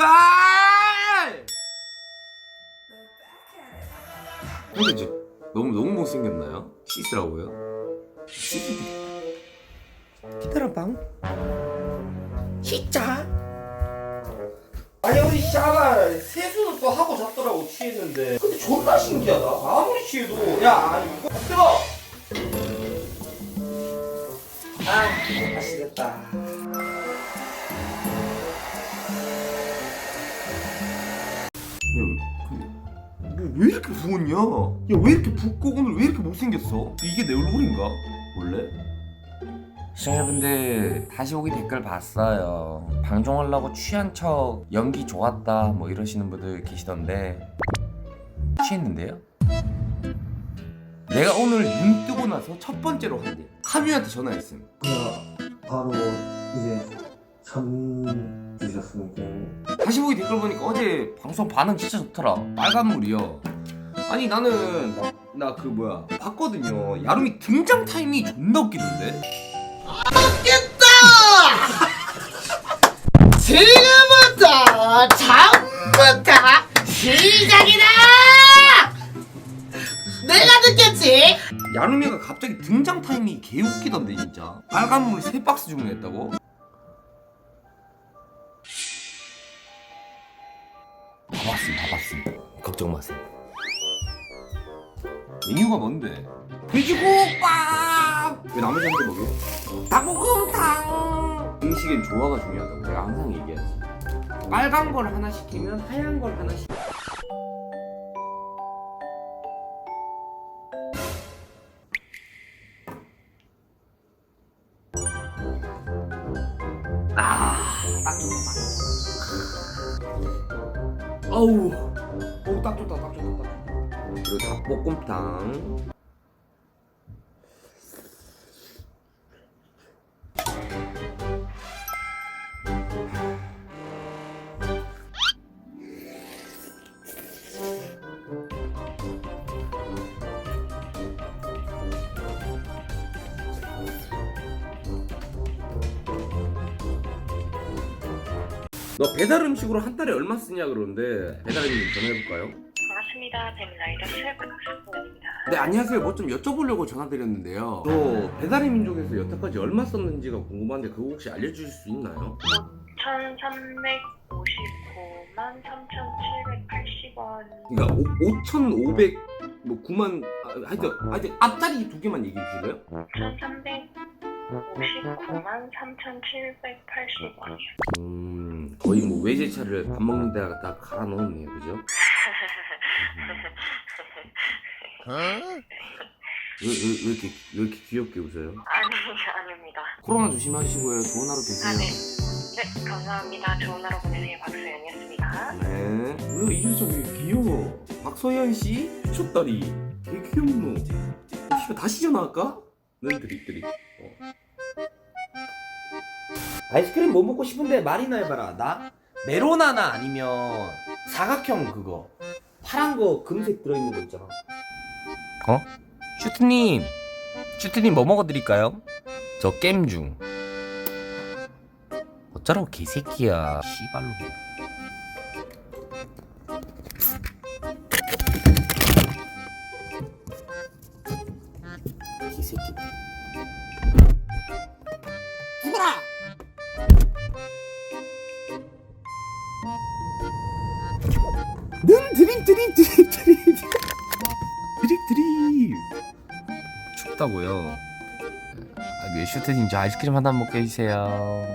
씨발! 근데 이제 너무 너무 못생겼나요? 씻으라고요? 씻으 기다려봐. 진짜? 아니 우리 샤발 세수는 또 하고 잤더라고 취했는데 근데 존나 신기하다 아무리 취해도 야 아니 이거 뜨거 아 맛있겠다 야왜 이렇게 부었냐? 야 왜 이렇게 붓고 오늘 왜 이렇게 못생겼어? 이게 내 얼굴인가? 원래? 시청자분들 다시 오기 댓글 봤어요. 방송하려고 취한 척 연기 좋았다 뭐 이러시는 분들 계시던데 취했는데요? 내가 오늘 눈 뜨고 나서 첫 번째로 한대 카뮤한테 전화했음 그냥 바로 이제 다시 보기 댓글 보니까 어제 방송 반응 진짜 좋더라. 빨간물이요. 아니 나는 나 그 뭐야 봤거든요. 야름이 등장 타임이 존나 웃기던데? 지금부터 처음부터 시작이다! 내가 듣겠지? 야름이가 갑자기 등장 타임이 개 웃기던데 진짜. 빨간물 세 박스 주문했다고? 봐봤음 봐봤음. 걱정 마세요. 메뉴가 뭔데? 돼지국밥! 왜 나머지 한개 먹여? 닭볶음탕! 음식엔 조화가 중요하다고 내가 항상 얘기하지 빨간 걸 하나 시키면 하얀 걸 하나 시켜 아, 어우, 어우, 딱 좋다, 딱 좋다, 딱 좋다. 그리고 닭볶음탕. 너 배달 음식으로 한 달에 얼마 쓰냐 그러는데 배달님 전화해볼까요? 반갑습니다. 벤라이더 셀프 박수입니다. 네 안녕하세요 뭐 좀 여쭤보려고 전화드렸는데요 또 배달의 민족에서 여태까지 얼마 썼는지가 궁금한데 그거 혹시 알려주실 수 있나요? 1,359만 3,780원. 그러니까 5,500 뭐 9만 아, 하여튼 하여튼 앞자리 두 개만 얘기해 주실래요? 1,359만 3,780원이요. 음 거의 뭐 외제차를 밥 먹는 데다가 다 갈아 넣었네요 그죠? 왜, 왜, 왜 이렇게 왜 이렇게 귀엽게 웃어요? 아니, 아닙니다. 코로나 조심하시고요 좋은 하루 되세요 아, 네. 네, 감사합니다. 좋은 하루 보내세요. 박수연이었습니다. 네. 왜 이효정 왜 귀여워? 박서연 씨 미쳤다리. 개 귀엽노. 씨발 다시 전화할까? 넌 드립 드립. 어. 아이스크림 뭐 먹고 싶은데 말이나 해봐라. 나 메로나나 아니면 사각형 그거 파란 거 금색 들어있는 거 있잖아. 어? 슈트님 슈트님 뭐 먹어드릴까요? 저 게임 중. 어쩌라고 개새끼야 씨발로. 드립 드립 드립 드립 드립 드립. 춥다고요. 아, 네, 슈트님 저 아이스크림 하나 먹게 해주세요.